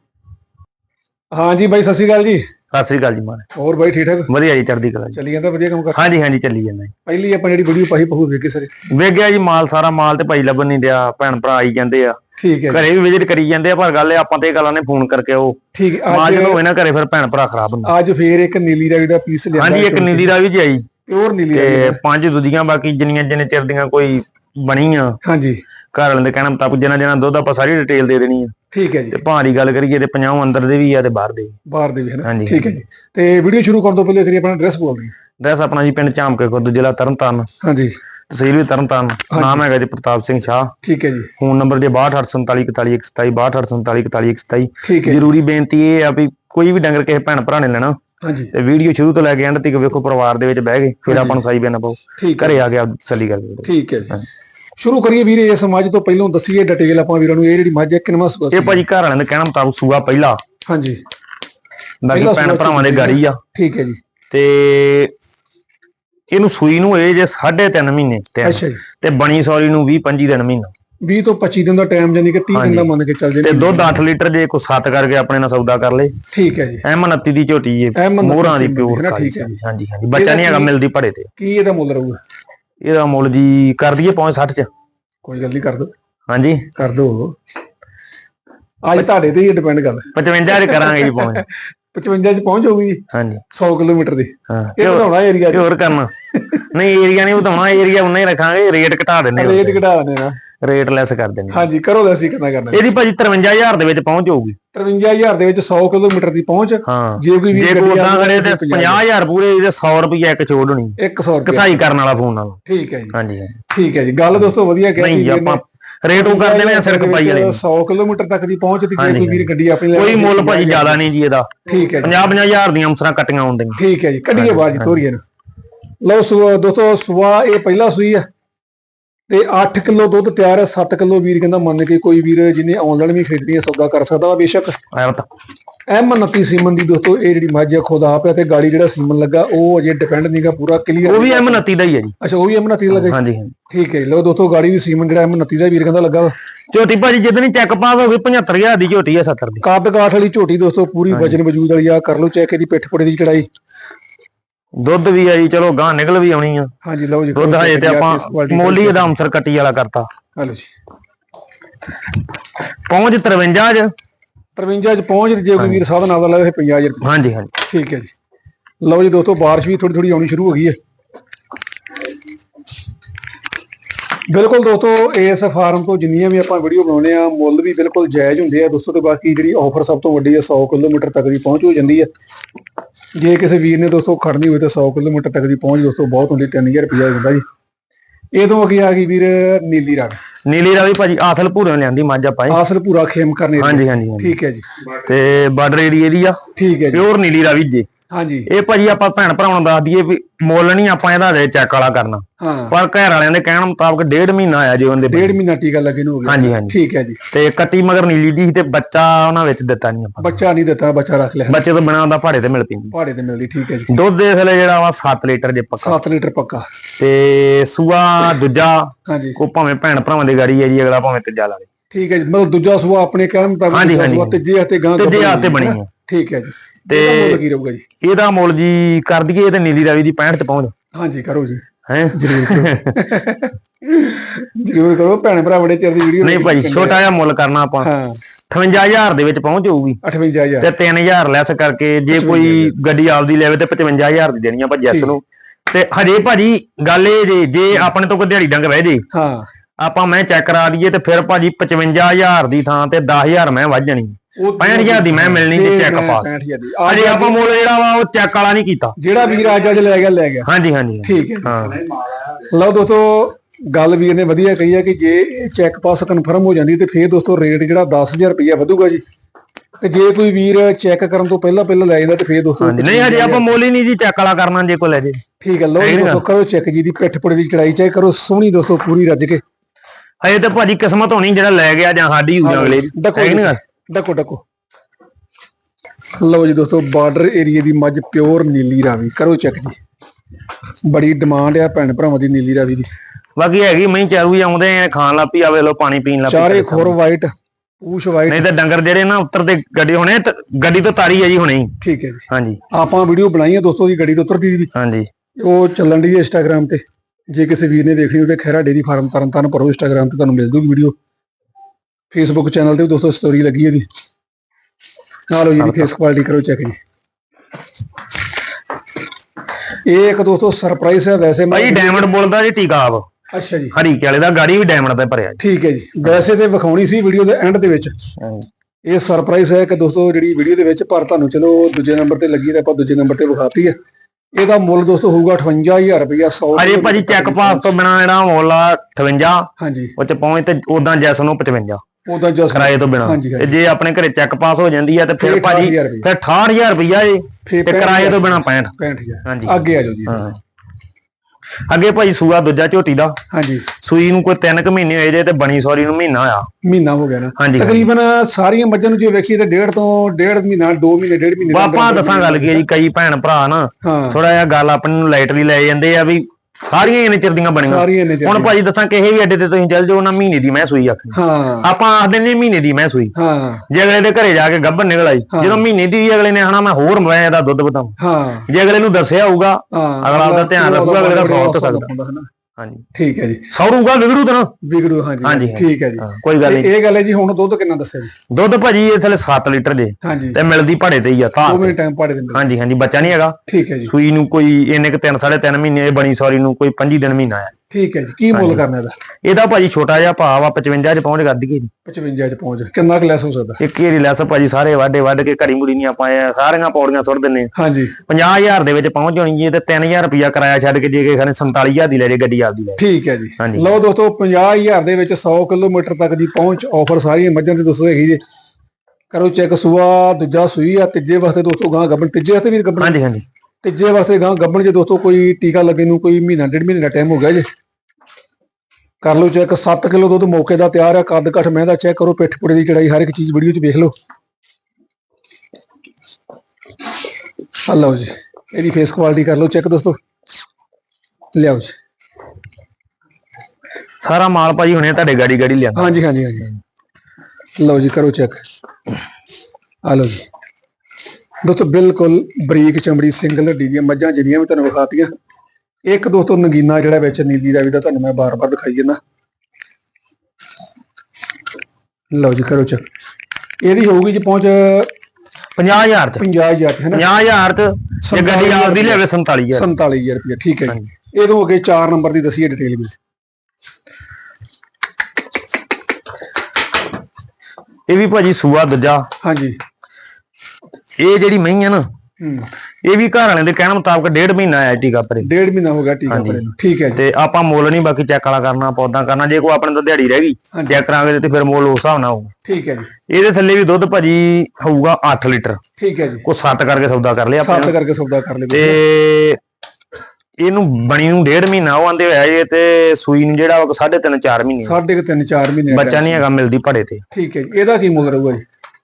ਹਾਂਜੀ ਬਾਈ, ਸਤਿ ਸ਼੍ਰੀ ਅਕਾਲ ਜੀ। ਸਤਿ ਸ੍ਰੀ ਅਕਾਲ ਜੀ ਮਾਨ। ਹੋਰ ਬਾਈ ਠੀਕ ਠਾਕ? ਵਧੀਆ ਜੀ ਚੜ੍ਹਦੀ ਕਲਾ ਜੀ। ਚੱਲੀ ਜਾਂਦਾ ਵਧੀਆ ਕੰਮ ਕਰ? ਹਾਂਜੀ ਹਾਂਜੀ ਚੱਲੀ ਜਾਂਦਾ ਜੀ। ਪਹਿਲੀ ਆਪਾਂ ਜਿਹੜੀ ਵੀਡੀਓ ਪਾਈ ਪਹੂ ਵੇਖੇ ਸਾਰੇ? ਵੇਖ ਗਿਆ ਜੀ ਮਾਲ ਸਾਰਾ ਮਾਲ ਤੇ ਭਾਈ ਲੱਭਣ ਨਹੀਂ ਦਿਆ ਭੈਣ ਭਰਾ ਆਈ ਜਾਂਦੇ ਆ। ਠੀਕ ਹੈ ਘਰੇ ਵੀ ਵਿਜ਼ਿਟ ਕਰੀ ਜਾਂਦੇ ਆ ਪਰ ਗੱਲ ਇਹ ਆਪਾਂ ਤੇ ਗੱਲਾਂ ਨੇ ਫੋਨ ਕਰਕੇ ਉਹ ਠੀਕ ਹੈ ਮਾਲ ਜਦੋਂ ਹੋਵੇ ਨਾ ਘਰੇ ਫਿਰ ਭੈਣ ਭਰਾ ਖਰਾਬ ਹੁੰਦਾ। ਅੱਜ ਫੇਰ ਇੱਕ ਨੀਲੀ ਰਾਵੀ ਦਾ ਪੀਸ ਲਿਆਂਦਾ ਹਾਂਜੀ ਇੱਕ ਨੀਲੀ ਦਾ ਵੀ ਜੀ ਆਈ। ਪਿਓਰ ਨੀਲੀ ਰਾਵੀ ਤੇ। ਪੰਜ ਦੁੱਧੀਆਂ ਬਾਕੀ ਜਿੰਨੀਆਂ ਜਿੰਨੇ ਚਿਰ ਦੀਆਂ ਕੋਈ ਬਣੀਆਂ ਹਾਂਜੀ। ਘਰ ਵਾਲਿਆਂ ਦੇ ਕਹਿਣ ਮੁਤਾਬਕ ਜਿੰਨਾ ਜਿੰਨਾ ਦੁੱਧ ਆਪਾਂ ਸਾਰੀ ਡਿਟੇਲ ਦੇ ਦੇਣੀ ਆ। ਠੀਕ ਹੈ ਜੀ। ਤੇ ਦੀ ਗੱਲ ਕਰੀਏ ਤੇ 50 ਅੰਦਰ ਦੇ ਵੀ ਆ ਤੇ ਬਾਹਰ ਦੇ ਵੀ। ਬਾਹਰ ਦੇ ਵੀ ਹੈ ਨਾ। ਹਾਂਜੀ, ਠੀਕ ਹੈ ਜੀ। ਤੇ ਵੀਡੀਓ ਸ਼ੁਰੂ ਕਰਨ ਤੋਂ ਪਹਿਲੇ ਕਰੀ ਆਪਣਾ ਐਡਰੈਸ ਬੋਲ ਦਿਓ। ਐਡਰੈਸ ਆਪਣਾ ਜੀ ਪਿੰਡ ਝਾਮਕੇ ਖੁਰਦ ਜ਼ਿਲ੍ਹਾ ਤਰਨਤਾਰਨ। ਹਾਂਜੀ। ਤਹਿਸੀਲ ਵੀ ਤਰਨਤਾਰਨ। ਨਾਮ ਹੈਗਾ ਜੀ ਪ੍ਰਤਾਪ ਸਿੰਘ ਸ਼ਾਹ। ਠੀਕ ਹੈ ਜੀ। ਫੋਨ ਨੰਬਰ ਜੇ 6284414127 6284414127 ਠੀਕ ਹੈ ਜ਼ਰੂਰੀ ਬੇਨਤੀ ਇਹ ਆ ਵੀ ਕੋਈ ਵੀ ਡੰਗਰ ਕਿਸੇ ਭੈਣ ਭਰਾ ਨੇ ਲੈਣਾ ਹਾਂਜੀ। ਤੇ ਵੀਡੀਓ ਸ਼ੁਰੂ ਤੋਂ ਲੈ ਕੇ ਐਂਡ ਤੱਕ ਵੇਖੋ ਪਰਿਵਾਰ ਦੇ ਵਿੱਚ ਬਹਿ ਕੇ ਫਿਰ ਆਪਾਂ ਨੂੰ ਸਾਈ ਠੀਕ ਹੈ ਘਰੇ ਆ ਕੇ ਆਪ ਤਸੱਲੀ ਠੀਕ ਹੈ ਜੀ। ਸ਼ੁਰੂ ਕਰੀਏ ਵੀਰੇ ਇਸ ਸਮਾਜ ਤੋਂ ਪਹਿਲਾਂ ਦੱਸੀਏ ਡਿਟੇਲ ਆਪਾਂ ਵੀਰਾਂ ਨੂੰ ਇਹ ਜਿਹੜੀ ਮੱਝ ਹੈ ਕਿੰਨਵਾਂ ਸੂਆ ਇਹ ਭਾਜੀ ਘਰ ਵਾਲਿਆਂ ਦੇ ਕਹਿਣ ਮੁਤਾਬਕ ਸੂਆ ਪਹਿਲਾ। ਹਾਂਜੀ। ਬਾਕੀ ਭੈਣ ਭਰਾਵਾਂ ਦੇ ਗਾੜੀ ਆ। ਠੀਕ ਹੈ ਜੀ। ਤੇ ਇਹਨੂੰ ਸੂਈ ਨੂੰ ਇਹ ਜੇ 3.5 ਮਹੀਨੇ ਤੇ ਅੱਛਾ ਜੀ। ਤੇ ਬਣੀ ਸੌਰੀ ਨੂੰ 20 25 ਦਿਨ ਮਹੀਨਾ। 20 ਤੋਂ 25 ਦਿਨ ਦਾ ਟਾਈਮ ਜਾਨੀ ਕਿ 30 ਦਿਨ ਦਾ। ਮੰਨ ਕੇ ਚੱਲ ਤੇ ਜੇ ਦੁੱਧ 8 ਲੀਟਰ ਜੇ ਕੋ 7 ਕਰਕੇ ਆਪਣੇ ਨਾਲ ਸੌਦਾ ਕਰ ਲੇ। ਠੀਕ ਹੈ ਜੀ। ਐਮ 29 ਦੀ ਝੋਟੀ ਏ M 29 ਮੋਹਰਾਂ ਦੀ ਪਿਓਰ ਠੀਕ ਹੈ। ਹਾਂਜੀ ਹਾਂਜੀ ਹਾਂਜੀ। ਬੱਚਾ ਨਹੀਂ ਹੈਗਾ ਮਿਲਦੀ ਭੜੇ ਤੇ। ਕੀ ਇਹਦਾ ਮੁੱਲ ਰਹੂਗਾ? ਇਹਦਾ ਮੁੱਲ ਜੀ ਕਰ ਦਈਏ 65 ਚ। ਕੋਈ ਗੱਲ ਨਹੀਂ ਕਰ ਦੋ। ਹਾਂਜੀ। ਕਰ ਦੋ। ਅੱਜ ਤੁਹਾਡੇ ਤੇ ਹੀ ਡਿਪੈਂਡ ਕਰਦਾ 55 ਚ ਕਰਾਂਗੇ ਜੀ ਪਹੁੰਚ 55 ਚ ਪਹੁੰਚ ਹੋਊਗੀ ਹਾਂਜੀ। 100 ਕਿਲੋਮੀਟਰ ਦੀ। ਹਾਂ। ਇਹ ਵਧਾਉਣਾ ਏਰੀਆ ਹੋਰ ਕਰਨਾ? ਨਹੀਂ ਏਰੀਆ ਨਹੀਂ ਵਧਾਉਣਾ ਏਰੀਆ ਉਨਾ ਹੀ ਰੱਖਾਂਗੇ ਰੇਟ ਘਟਾ ਦਿੰਨੇ ਰੇਟ ਘਟਾ ਦਨੇ ਨਾ ਰੇਟ ਲੈਸ ਕਰ ਦਿੰਨੇ ਹਾਂਜੀ ਕਰੋ ਦੱਸੀ ਕਿੰਨਾ ਕਰਨਾ ਇਹਦੀ ਭਾਜੀ 53000 ਦੇ ਵਿੱਚ ਪਹੁੰਚ ਹੋਊਗੀ 53000 ਦੇ ਵਿੱਚ 100 ਕਿਲੋਮੀਟਰ ਦੀ ਪਹੁੰਚ। ਜੇ ਕੋਈ ਜੇ ਵੀ ਕੋਈ ਉਦਾਂ ਕਰੇ ਤੇ 50000 ਪੂਰੇ ਇਹਦੇ 100 ਰੁਪਏ ਇੱਕ ਛੋੜ ਹੋਣੀ। 100 ਰੁਪਏ ਕਸਾਈ ਕਰਨ ਵਾਲਾ ਫੋਨ ਨਾਲ। ਠੀਕ ਹੈ ਜੀ। ਹਾਂਜੀ। ਠੀਕ ਹੈ ਜੀ। ਗੱਲ ਦੋਸਤੋ ਵਧੀਆ ਕਹਿ ਨਹੀਂ ਜੀ ਆਪਾਂ ਰੇਟ ਉਹ ਕਰ ਦੇਣੇ ਆ ਸਿਰਕ ਪਾਈ ਵਾਲੇ 100 ਕਿਲੋਮੀਟਰ ਤੱਕ ਦੀ ਪਹੁੰਚ ਤੇ ਜੇ ਕੋਈ ਵੀਰ ਗੱਡੀ ਆਪਣੀ ਲੈ ਕੋਈ ਮੁੱਲ ਭਾਜੀ ਜ਼ਿਆਦਾ ਨਹੀਂ ਜੀ ਇਹਦਾ। ਠੀਕ ਹੈ ਜੀ। 50 50000 ਦੀਆਂ ਅੰਸਰਾਂ ਕੱਟੀਆਂ ਆਉਂਦੀਆਂ ਠੀਕ ਹੈ ਜੀ। ਕੱਢੀਏ ਬਾਜੀ ਤੋਰੀਏ ਨੂੰ। ਲਓ ਦੋਸਤੋ ਸੁਆ ਇਹ ਪਹਿਲਾ ਸੂਈ ਆ। ਤੇ 8 ਕਿਲੋ ਦੁੱਧ ਤਿਆਰ ਹੈ 7 ਕਿਲੋ ਵੀਰ ਕਹਿੰਦਾ ਮੰਨ ਕੇ ਕੋਈ ਵੀਰ ਜਿਹਨੇ ਆਨਲਾਈਨ ਵੀ ਖਰੀਦਣੀ ਹੈ ਸੌਦਾ ਕਰ ਸਕਦਾ ਵਾ ਬੇਸ਼ੱਕ। ਐਮ 29 ਸੀਮਨ ਦੀ ਦੋਸਤੋ ਇਹ ਜਿਹੜੀ ਮੱਝ ਆ ਖੁਦ ਆਪ ਹੈ ਤੇ ਗਾੜੀ ਜਿਹੜਾ ਸੀਮਨ ਲੱਗਾ ਉਹ ਅਜੇ ਡਿਪੈਂਡ ਨਹੀਂਗਾ ਪੂਰਾ ਕਲੀਅਰ ਉਹ ਵੀ ਐਮ 29 ਦਾ ਹੀ ਹੈ ਜੀ। ਅੱਛਾ ਉਹ ਵੀ ਐਮ 29 ਲੱਗੇ। ਹਾਂਜੀ ਠੀਕ ਹੈ ਲਓ ਦੋਸਤੋ ਗਾੜੀ ਵੀ ਸੀਮਨ ਜਿਹੜਾ ਐਮ 29 ਦਾ ਵੀਰ ਕਹਿੰਦਾ ਲੱਗਾ ਝੋਟੀ ਭਾਜੀ ਜਿੱਦਣੀ ਚੈੱਕ ਪਾਸ ਹੋ ਗਈ 75000 ਦੀ ਝੋਟੀ ਹੈ 70 ਦੀ। ਕੱਦ ਕਾਠ ਵਾਲੀ ਝੋਟੀ ਦੋਸਤੋ ਪੂਰੀ ਵਜਨ ਵਜੂਦ ਵਾਲੀ ਆ ਕਰ ਲਓ ਚੈੱਕ ਇਹਦੀ ਪਿੱਠ ਪੁੜੇ ਦੀ ਚੜਾਈ। ਦੁੱਧ ਵੀ ਆ ਜੀ ਚਲੋ ਗਾਂ ਨਿਕਲ ਵੀ ਆਉਣੀ ਆ। ਹਾਂਜੀ ਲਓ ਜੀ ਦੁੱਧ ਹਜੇ ਤੇ ਆਪਾਂ ਮੋਲੀ ਇਹਦਾ ਅੰਸਰ ਕੱਟੀ ਵਾਲਾ ਕਰਤਾ। ਹਲੋ ਜੀ। ਪਹੁੰਚ 53 ਚ 53 ਚ ਪਹੁੰਚ ਜੇ ਕੋਈ ਵੀਰ ਸਾਧਨ ਆਦਾ ਲਵੇ 50000 ਰੁਪਏ। ਹਾਂਜੀ ਹਾਂਜੀ। ਠੀਕ ਹੈ ਜੀ। ਲਓ ਜੀ ਦੋਸਤੋ ਬਾਰਿਸ਼ ਵੀ ਥੋੜੀ ਥੋੜੀ ਆਉਣੀ ਸ਼ੁਰੂ ਹੋ ਗਈ ਹੈ। ਬਿਲਕੁਲ ਦੋਸਤੋ ਇਸ ਫਾਰਮ ਤੋਂ ਜਿੰਨੀਆਂ ਵੀ ਆਪਾਂ ਵੀਡੀਓ ਬਣਾਉਨੇ ਆ ਮੁੱਲ ਵੀ ਬਿਲਕੁਲ ਜਾਇਜ਼ ਹੁੰਦੇ ਆ। ਦੋਸਤੋ ਤੇ ਬਾਕੀ ਜਿਹੜੀ ਆਫਰ ਸਭ ਤੋਂ ਵੱਡੀ ਹੈ 100 ਕਿਲੋਮੀਟਰ ਤੱਕ ਦੀ ਪਹੁੰਚ ਹੋ ਜਾਂਦੀ ਹੈ। ਜੇ ਕਿਸੇ ਵੀਰ ਨੇ ਦੋਸਤੋ ਖੜਨੀ ਹੋਵੇ ਤਾਂ 100 ਕਿਲੋਮੀਟਰ ਤੱਕ ਦੀ ਪਹੁੰਚ ਦੋਸਤੋ ਬਹੁਤ ਹੁੰਦੀ 3000 ਰੁਪਇਆ ਹੋ ਜਾਂਦਾ ਜੀ ਇਹ ਤੋਂ ਅੱਗੇ ਆ ਗਈ ਵੀਰ ਨੀਲੀ ਰੰਗ ਨੀਲੀ ਰਾਵੀ ਭਾਜੀ ਆਸਲ ਭੂਰੇ ਲਿਆਂਦੀ ਮੱਝ ਆਪਾਂ ਇਹ। ਆਸਲ ਪੂਰਾ ਖੇਮ ਕਰਨੇ ਹਾਂਜੀ ਹਾਂਜੀ। ਠੀਕ ਹੈ ਜੀ। ਤੇ ਬਾਰਡਰ ਏਰੀਆ ਦੀ ਆ। ਠੀਕ ਹੈ ਜੀ। ਪਿਓਰ ਨੀਲੀ ਰਾਵੀ ਜੇ। ਹਾਂਜੀ। ਇਹ ਭਾਜੀ ਆਪਾਂ ਭੈਣ ਭਰਾਵਾਂ ਨੂੰ ਦੱਸ ਦਈਏ ਵੀ ਮੁੱਲ ਨਹੀਂ ਆਪਾਂ ਇਹਦਾ ਦੇ ਚੈੱਕ ਵਾਲਾ ਕਰਨਾ। ਹਾਂ। ਪਰ ਘਰ ਵਾਲਿਆਂ ਦੇ ਕਹਿਣ ਮੁਤਾਬਕ ਡੇਢ ਮਹੀਨਾ ਆਇਆ ਜੀ ਉਹਦੇ ਡੇਢ ਮਹੀਨਾ ਟੀਕਾ ਲੱਗੇ ਨੂੰ ਹੋ ਗਿਆ। ਹਾਂਜੀ ਹਾਂਜੀ। ਠੀਕ ਹੈ ਜੀ। ਤੇ ਕੱਟੀ ਮਗਰ ਨੀਲੀ ਦੀ ਸੀ ਤੇ ਬੱਚਾ ਉਹਨਾਂ ਵਿੱਚ ਦਿੱਤਾ ਨਹੀਂ ਆਪਾਂ। ਬੱਚਾ ਨਹੀਂ ਦਿੱਤਾ ਬੱਚਾ ਰੱਖ ਲਿਆ। ਬੱਚੇ ਤੋਂ ਬਿਨਾਂ ਉਹਦਾ ਭਾੜੇ ਤੇ ਮਿਲ ਪੀਂਦੀ ਪਹਾੜੇ ਤੇ ਮਿਲਦੀ ਠੀਕ ਹੈ ਜੀ। ਦੁੱਧ ਦੇ ਥਲੇ ਜਿਹੜਾ ਵਾ 7 ਲੀਟਰ ਜੇ ਪੱਕਾ। 7 ਲੀਟਰ ਪੱਕਾ। ਤੇ ਸੂਆ ਦੂਜਾ ਹਾਂਜੀ। ਕੋ ਭਾਵੇਂ ਭੈਣ ਭਰਾਵਾਂ ਦੀ ਗਾੜੀ ਹੈ ਜੀ ਅਗਲਾ ਭਾਵੇਂ ਤੀਜਾ ਲਾਵੇ ਠੀਕ ਹੈ ਜੀ। ਮਤਲਬ ਦੂਜਾ ਸੂਆ ਆਪਣੇ ਕਹਿਣ ਮੁਤਾਬਕ ਹਾਂਜੀ, ਹਾਂਜੀ, ਤੀਜੇ ਹੱਥੇ ਗਾਂ ਤੀਜੇ ਗੱਭਣ ਹੱਥ ਤੇ ਬਣੀ। ਹੈ। ਠੀਕ ਹੈ ਜੀ। ਤੇ- ਇਹਦਾ ਮੁੱਲ ਕੀ ਰਹੂਗਾ ਜੀ? ਇਹਦਾ ਮੁੱਲ ਜੀ ਕਰ ਦਈਏ ਤੇ ਨੀਲੀ ਰਾਵੀ ਦੀ 65 ਤੇ ਪਹੁੰਚ ਹਾਂਜੀ ਕਰੋ ਜੀ। ਹੈ? ਜਰੂਰ ਜਰੂਰ ਕਰੋ ਭੈਣ ਭਰਾ ਬੜੇ ਚਿਰ ਦੀ ਵੀਡੀਓ ਨਹੀਂ ਭਾਈ ਛੋਟਾ ਜਿਹਾ ਮੁੱਲ ਕਰਨਾ ਆਪਾਂ। ਹਾਂ। 58000 ਦੇ ਵਿੱਚ ਪਹੁੰਚ ਜਾਊਗੀ। 58000 ਤੇ 3000 ਲੈਸ ਕਰਕੇ ਜੇ ਕੋਈ ਗੱਡੀ ਆਪਦੀ ਲੈਵੇ ਤੇ 55000 ਦੀ ਦੇਣੀ ਆ ਭਾਜੀ ਜੈਸ ਨੂੰ। ਤੇ ਹਜੇ ਭਾਜੀ ਗੱਲ ਇਹ ਜੇ ਜੇ ਆਪਣੇ ਤੋਂ ਕੋਈ ਦਿਹਾੜੀ ਡੰਗ ਬਹਿ ਜੇ। ਹਾਂ। ਆਪਾਂ ਮੈਂ ਚੈੱਕ ਕਰਾ ਦਈਏ ਤੇ ਫਿਰ ਭਾਜੀ 55000 ਦੀ ਥਾਂ ਤੇ 10000 ਮੈਂ ਵੱਧ ਜਾਣੀ। ਉਹ 65000 ਦੀ ਮੈਂ ਮਿਲਣੀ ਜੇ ਚੈੱਕ ਪਾਸ 65000 ਦੀ। ਹਜੇ ਆਪਾਂ ਮੁੱਲ ਜਿਹੜਾ ਵਾ ਉਹ ਚੈੱਕ ਵਾਲਾ ਨਹੀਂ ਕੀਤਾ। ਜਿਹੜਾ ਵੀਰ ਅੱਜ ਅੱਜ ਲੈ ਗਿਆ ਲੈ ਗਿਆ। ਹਾਂਜੀ ਹਾਂਜੀ। ਠੀਕ ਹੈ। ਹਾਂ। ਲਓ ਦੋਸਤੋ ਗੱਲ ਵੀਰ ਨੇ ਵਧੀਆ ਕਹੀ ਹੈ ਕਿ ਜੇ ਚੈੱਕ ਪਾਸ ਕਨਫਰਮ ਹੋ ਜਾਂਦੀ ਤੇ ਫੇਰ ਦੋਸਤੋ ਰੇਟ ਜਿਹੜਾ 10000 ਰੁਪਇਆ ਵਧੂਗਾ ਜੀ। ਤੇ ਜੇ ਕੋਈ ਵੀਰ ਚੈੱਕ ਕਰਨ ਤੋਂ ਪਹਿਲਾਂ ਪਹਿਲਾਂ ਲੈ ਜਾਂਦਾ ਤੇ ਫੇਰ ਦੋਸਤੋ ਨਹੀਂ ਹਜੇ ਆਪਾਂ ਮੁੱਲ ਹੀ ਨਹੀਂ ਜੀ ਚੈੱਕ ਵਾਲਾ ਕਰਨਾ ਜੇ ਕੋਈ ਲੈ ਜੇ। ਠੀਕ ਹੈ ਲਓ ਜੀ ਦੋਸਤੋ ਕਰੋ ਚੈੱਕ ਜੀ ਦੀ ਪਿੱਠ ਪੁੜੇ ਦੀ ਚੜਾਈ ਚੈੱਕ ਕਰੋ ਸੋਹਣੀ ਦੋਸਤੋ ਪੂਰੀ ਰੱਜ ਕੇ। ਹਜੇ ਤੇ ਭਾਜੀ ਕਿਸਮਤ ਹੋਣੀ ਜਿਹੜਾ ਲੈ ਗਿਆ ਜਾਂ ਸਾਡੀ ਹੋ ਅਗਲੇ ਦੀ। ਡਕੋ? ਡਕੋ। ਲਓ ਜੀ ਦੋਸਤੋ ਬਾਰਡਰ ਏਰੀਆ ਦੀ ਮੱਝ ਪਿਓਰ ਨੀਲੀ ਰਾਵੀ। ਕਰੋ ਚੈੱਕ ਜੀ। ਬੜੀ ਡਿਮਾਂਡ ਆ ਭੈਣ ਭਰਾਵਾਂ ਦੀ ਨੀਲੀ ਰਾਵੀ ਦੀ। ਬਾਕੀ ਹੈਗੀ ਮਹੀਂ ਚਾਰੂ ਆਉਂਦੇ ਆ ਖਾਣ ਲੱਪੀ ਆਵੇ ਲੋ ਪਾਣੀ ਪੀਣ ਲੱਪੀ ਚਾਰੇ ਖੋਰ ਵਾਈਟ ਪੂਛ ਵਾਈਟ ਨਹੀਂ ਤਾਂ ਡੰਗਰ ਜਿਹੜੇ ਨਾ ਉੱਤਰ ਤੇ ਗੱਡੀ ਹੁਣੇ ਗੱਡੀ ਤੋਂ ਤਾਰੀ ਹੈ ਜੀ ਹੁਣੇ ਹੀ। ਠੀਕ ਹੈ ਜੀ। ਹਾਂਜੀ। ਆਪਾਂ ਵੀਡੀਓ ਬਣਾਈ ਹੈ ਦੋਸਤੋ ਦੀ ਗੱਡੀ ਤੋਂ ਉਤਰਦੀ ਦੀ ਹਾਂਜੀ। ਉਹ ਚੱਲਣ ਦੀ ਹੈ ਇੰਸਟਾਗ੍ਰam ਤੇ। ਜੇ ਕਿਸੇ ਵੀਰ ਨੇ ਦੇਖਣੀ ਹੋਵੇ ਖੈਰਾ ਡੇਰੀ ਫਾਰਮ ਤਰਨ ਤਾਰਨ ਭਰੋ ਇੰਸਟਾਗ੍ਰam ਤੇ ਤੁਹਾਨੂੰ ਮਿਲ ਜੂਗੀ ਵੀਡੀਓ ਫੇਸਬੁੱਕ ਚੈਨਲ ਤੇ ਵੀ ਦੋਸਤੋ ਸਟੋਰੀ ਲੱਗੀ ਹੈ ਜੀ ਨਾਲ ਜੀ ਫੇਸ ਕੁਆਲਿਟੀ ਕਰੋ ਚੈੱਕ ਜੀ। ਇਹ ਇੱਕ ਦੋਸਤੋ ਸਰਪ੍ਰਾਈਜ਼ ਹੈ ਵੈਸੇ ਮੈਂ ਭਾਈ ਡਾਇਮੰਡ ਬੋਲਦਾ ਜੀ ਟੀਕਾ ਆਪ। ਅੱਛਾ ਜੀ। ਹਰੀਕੇ ਵਾਲੇ ਦਾ ਗਾੜੀ ਵੀ ਡਾਇਮੰਡ ਤੇ ਭਰਿਆ ਠੀਕ ਹੈ ਜੀ। ਵੈਸੇ ਤੇ ਵਿਖਾਉਣੀ ਸੀ ਵੀਡੀਓ ਦੇ ਐਂਡ ਦੇ ਵਿੱਚ। ਇਹ ਸਰਪ੍ਰਾਈਜ਼ ਹੈ ਕਿ ਦੋਸਤੋ ਜਿਹੜੀ ਵੀਡੀਓ ਦੇ ਵਿੱਚ ਪਰ ਤੁਹਾਨੂੰ ਚਲੋ ਦੂਜੇ ਨੰਬਰ ਤੇ ਲੱਗੀ ਤੇ ਆਪਾਂ ਦੂਜੇ ਨੰਬਰ ਤੇ ਵਿਖਾਤੀ ਹੈ। ਇਹਦਾ ਮੁੱਲ ਦੋਸਤੋ ਹੋਊਗਾ 58000 ਰੁਪਇਆ 100 ਹਜੇ ਭਾਜੀ ਚੈੱਕ ਪਾਸ ਤੋਂ ਬਿਨਾ ਜਿਹੜਾ ਮੁੱਲ ਆ 58 ਹਾਂਜੀ। ਉਹ ਚ ਪਹੁੰਚ ਤੇ ਉਦਾਂ ਜੈਸ ਨੂੰ 55 ਉਹਦਾ ਜਸ ਕਿਰਾਏ ਤੋਂ ਬਿਨਾ। ਹਾਂਜੀ, ਤੇ ਜੇ ਆਪਣੇ ਘਰੇ ਚੈੱਕ ਪਾਸ ਹੋ ਜਾਂਦੀ ਆ ਤੇ ਫਿਰ ਫਿਰ ਭਾਜੀ 68,000 ਰੁਪਈਆ। ਫਿਰ 68000 ਰੁਪਈਆ ਏ ਫੇਰ ਤੇ ਕਿਰਾਏ ਤੋਂ ਬਿਨਾ 65 65000 ਹਾਂਜੀ। ਅੱਗੇ ਆ ਜਾਓ ਜੀ। ਹਾਂ। ਅੱਗੇ ਭਾਜੀ ਸੂਆ ਦੂਜਾ ਝੋਟੀ ਦਾ। ਹਾਂਜੀ। ਸੂਈ ਨੂੰ ਕੋਈ 3 ਕੁ ਮਹੀਨੇ ਹੋਏ ਜੇ ਤੇ ਬਣੀ ਸੌਰੀ ਨੂੰ ਮਹੀਨਾ ਹੋਇਆ ਮਹੀਨਾ ਹੋ ਗਿਆ ਨਾ। ਹਾਂਜੀ ਤਕਰੀਬਨ ਸਾਰੀਆਂ ਮੱਝਾਂ ਨੂੰ ਜੇ ਵੇਖੀਏ ਤਾਂ ਡੇਢ ਤੋਂ ਡੇਢ ਮਹੀਨਾ 2 ਮਹੀਨੇ ਡੇਢ ਮਹੀਨੇ ਦੇ ਆਪਾਂ ਦੱਸਾਂ ਗੱਲ ਕੀ ਹੈ ਜੀ ਕਈ ਭੈਣ ਭਰਾ ਨਾ ਹਾਂ। ਥੋੜਾ ਜਿਹਾ ਗੱਲ ਆਪਣੀ ਨੂੰ ਲਾਈਟਲੀ ਲੈ ਜਾਂਦੇ ਆ ਵੀ ਸਾਰੀਆਂ ਇੰਨੇ ਚਿਰ ਦੀਆਂ ਬਣੀਆਂ। ਸਾਰੀਆਂ ਨੇ ਹੁਣ ਭਾਜੀ ਦੱਸਾਂ ਕਿਸੇ ਵੀ ਅੱਡੇ ਤੇ ਤੁਸੀਂ ਚੱਲ ਜਾਓ ਨਾ ਮਹੀਨੇ ਦੀ ਮੈਂ ਸੂਈ ਆਖਣੀ ਹਾਂ। ਆਪਾਂ ਆਖਦੇ ਨੇ ਮਹੀਨੇ ਦੀ ਮੈਂ ਸੂਈ। ਹਾਂ। ਜੇ ਅਗਲੇ ਦੇ ਘਰੇ ਜਾ ਕੇ ਗੱਭਰ ਨਿਕਲ ਆਈ ਜਦੋਂ ਮਹੀਨੇ ਦੀ ਅਗਲੇ ਨੇ ਹਨਾ ਮੈਂ ਹੋਰ ਮੈਂ ਇਹਦਾ ਦੁੱਧ ਬਤਾਉਂ ਹਾਂ। ਜੇ ਅਗਲੇ ਨੂੰ ਦੱਸਿਆ ਹੋਊਗਾ ਹਾਂ। ਅਗਲਾ ਆਪਦਾ ਧਿਆਨ ਰੱਖੂਗਾ, ਅਗਲੇ ਦਾ ਸੌ ਸਕਦਾ। ਹੁੰਦਾ ਹੈ ਨਾ। ਹਾਂਜੀ। ਠੀਕ ਹੈ ਜੀ। ਸੌਰੂਗਾ ਵਿਗੜੂ ਤਾਂ ਨਾ? ਵਿਗੜੂ ਹਾਂਜੀ ਹਾਂਜੀ, ਠੀਕ ਹੈ ਜੀ। ਕੋਈ ਗੱਲ ਨਹੀਂ। ਇਹ ਗੱਲ ਹੈ ਜੀ ਹੁਣ ਦੁੱਧ ਕਿੰਨਾ ਦੱਸਿਆ ਜੀ? ਦੁੱਧ ਭਾਜੀ ਇਹ ਥਲੇ 7 ਲੀਟਰ ਜੇ ਹਾਂਜੀ। ਤੇ ਮਿਲਦੀ ਭਾੜੇ ਤੇ ਹੀ ਆ ਤਾਂ 2 ਮਿੰਟ ਟਾਈਮ ਪਾੜੇ ਦਿੰਦੇ ਹਾਂਜੀ ਹਾਂਜੀ ਬੱਚਾ ਨਹੀਂ ਹੈਗਾ। ਠੀਕ ਹੈ ਜੀ। ਸੂਈ ਨੂੰ ਕੋਈ ਇੰਨੇ ਕ 3 3.5 ਮਹੀਨੇ ਇਹ ਬਣੀ ਸੌਰੀ ਨੂੰ ਕੋਈ 25 ਦਿਨ ਮਹੀਨਾ ਆ। ਠੀਕ ਹੈ ਜੀ ਕੀ ਮੁੱਲ ਕਰਨਾ ਇਹਦਾ? ਇਹਦਾ ਭਾਜੀ ਛੋਟਾ ਜਿਹਾ ਭਾਵ ਆ 55 ਚ ਪਹੁੰਚ ਕਰ ਦਈਏ ਜੀ 55 ਚ ਪਹੁੰਚ ਕਿੰਨਾ ਕੁ ਲੈਸ ਹੋ ਸਕਦਾ? ਇੱਕ ਹੀ ਲੈਸ ਭਾਜੀ ਸਾਰੇ ਵਾਢੇ ਵੱਢ ਕੇ ਘੜੀ ਮੁੜੀ ਨਹੀਂ ਆਪਾਂ ਇਹ ਸਾਰੀਆਂ ਪੌੜੀਆਂ ਸੁੱਟ ਦਿੰਨੇ ਹਾਂਜੀ। 50000 ਦੇ ਵਿੱਚ ਪਹੁੰਚ ਜਾਣੀ ਜੀ ਤੇ 3000 ਰੁਪਇਆ ਕਿਰਾਇਆ ਛੱਡ ਕੇ ਜੇ ਕੇ ਖਾਨੇ 47000 ਦੀ ਲੈ ਜੇ ਗੱਡੀ ਆਪਦੀ ਲੈ ਠੀਕ ਹੈ ਜੀ। ਲਓ ਦੋਸਤੋ 50000 ਦੇ ਵਿੱਚ 100 ਕਿਲੋਮੀਟਰ ਤੱਕ ਦੀ ਪਹੁੰਚ ਆਫਰ ਸਾਰੀਆਂ ਮੱਝਾਂ ਦੀ ਦੋਸਤੋ ਹੈਗੀ ਜੀ। ਕਰੋ ਚੈੱਕ ਸੂਆ ਦੂਜਾ ਸੂਈ ਆ ਤੀਜੇ ਵਾਸਤੇ ਦੋਸਤੋ ਗਾਂ ਗੱਬਣ ਤੀਜੇ ਵਾਸਤੇ ਵੀ ਗੱਬਣ ਹਾਂਜੀ ਹਾਂਜੀ। ਤੀਜੇ ਵਾਸਤੇ ਗਾਂ ਗੱਬਣ ਜੇ ਦੋਸਤੋ ਕੋਈ ਟੀਕਾ ਲੱਗੇ ਨੂੰ ਕੋਈ ਮਹੀਨਾ ਡੇਢ ਮਹੀਨੇ ਦਾ ਟਾਈਮ ਹੋ ਗਿਆ ਜੀ। ਕਰ ਲਓ ਚੈੱਕ 7 ਕਿਲੋ ਦੁੱਧ ਮੌਕੇ ਦਾ ਤਿਆਰ ਆ ਕੱਦ ਘੱਟ ਮੈਂ ਦਾ ਚੈੱਕ ਕਰੋ ਪਿੱਠ ਪੁੜੇ ਦੀ ਚੜਾਈ ਹਰ ਇੱਕ ਚੀਜ਼ ਵੀਡੀਓ 'ਚ ਵੇਖ ਲਓ। ਆ ਲਓ ਜੀ ਇਹਦੀ ਫੇਸ ਕੁਆਲਿਟੀ ਕਰ ਲਓ ਚੈੱਕ ਦੋਸਤੋ। ਲਿਆਓ ਜੀ। ਸਾਰਾ ਮਾਲ ਭਾਜੀ ਹੁਣੇ ਤੁਹਾਡੇ ਗਾੜੀ ਗਾੜੀ ਲਿਆਂਦਾ। ਹਾਂਜੀ ਹਾਂਜੀ ਹਾਂਜੀ। ਲਓ ਜੀ ਕਰੋ ਚੈੱਕ। ਆ ਲਓ ਜੀ। ਦੋਸਤੋ ਬਿਲਕੁਲ ਬਰੀਕ ਚਮੜੀ ਸਿੰਗਲ ਹੱਡੀ ਦੀਆਂ ਮੱਝਾਂ ਜਿਹੜੀਆਂ ਵੀ ਤੁਹਾਨੂੰ ਵਿਖਾਤੀਆਂ। ਇੱਕ ਦੋਸਤੋ ਨਗੀਨਾ ਜਿਹੜਾ ਵਿੱਚ ਨੀਲੀ ਦਾ ਵੀ ਦਾ ਤੁਹਾਨੂੰ ਮੈਂ ਬਾਰ-ਬਾਰ ਦਿਖਾਈ ਜਾਂਦਾ। ਲਓ ਜੀ ਕਰੋ ਚੈੱਕ ਇਹਦੀ ਹੋਊਗੀ ਜੀ ਪਹੁੰਚ 50000 ਚ। 50000 ਹੈ ਨਾ? 50000 ਚ ਜੇ ਗੱਡੀ ਆਪਦੀ ਲਿਆਵੇ 47000 47000 ਰੁਪਏ ਠੀਕ ਹੈ ਜੀ। ਇਹਦੋਂ ਅੱਗੇ 4 ਨੰਬਰ ਦੀ ਦਸੀਏ ਡਿਟੇਲ ਵਿੱਚ। ਇਹ ਵੀ ਭਾਜੀ ਸੂਆ ਦੂਜਾ। ਹਾਂਜੀ। ਇਹ ਜਿਹੜੀ ਮਹੀਂ ਆ ਨਾ ਹੂੰ। ਇਹ ਵੀ ਘਰ ਵਾਲਿਆਂ ਦੇ ਕਹਿਣ ਮੁਤਾਬਕ ਡੇਢ ਮਹੀਨਾ ਆਇਆ ਟੀਕਾ ਪਰੇ। ਡੇਢ ਮਹੀਨਾ ਹੋ ਗਿਆ ਟੀਕਾ ਪਰੇ ਨੂੰ। ਠੀਕ ਹੈ ਜੀ। ਤੇ ਆਪਾਂ ਮੁੱਲ ਨਹੀਂ ਬਾਕੀ ਚੈੱਕ ਵਾਲਾ ਕਰਨਾ ਆਪਾਂ ਉਦਾਂ ਕਰਨਾ। ਜੇ ਕੋਈ ਆਪਣੇ ਤੋਂ ਦਿਹਾੜੀ ਰਹਿ ਗਈ ਚੈੱਕ ਕਰਾਂਗੇ ਤੇ ਫਿਰ ਮੁੱਲ ਉਸ ਹਿਸਾਬ ਨਾਲ ਹੋਊ ਠੀਕ ਹੈ ਜੀ। ਇਹਦੇ ਥੱਲੇ ਵੀ ਦੁੱਧ ਭਾਜੀ ਹੋਊਗਾ 8 ਲੀਟਰ। ਠੀਕ ਹੈ ਜੀ। ਕੋ 7 ਕਰਕੇ ਸੌਦਾ ਕਰ ਲਿਆ ਆਪਾਂ ਸੱਤ ਕਰਕੇ ਸੌਦਾ ਕਰ ਲਿਓ ਤੇ ਇਹਨੂੰ ਬਣੀ ਨੂੰ ਡੇਢ ਮਹੀਨਾ ਉਹ ਆਂਦੇ ਹੋਇਆ ਜੇ ਤੇ ਸੂਈ ਨੂੰ ਜਿਹੜਾ ਉਹ ਸਾਢੇ ਤਿੰਨ 4 ਮਹੀਨੇ ਸਾਢੇ ਕੁ ਤਿੰਨ ਚਾਰ ਮਹੀਨੇ ਬੱਚਾ ਨਹੀਂ ਹੈਗਾ ਮਿਲਦੀ ਭੜੇ ਤੇ। ਠੀਕ ਹੈ ਜੀ। ਇਹਦਾ ਕੀ ਮੁੱਲ ਰਹੂਗਾ ਜੀ?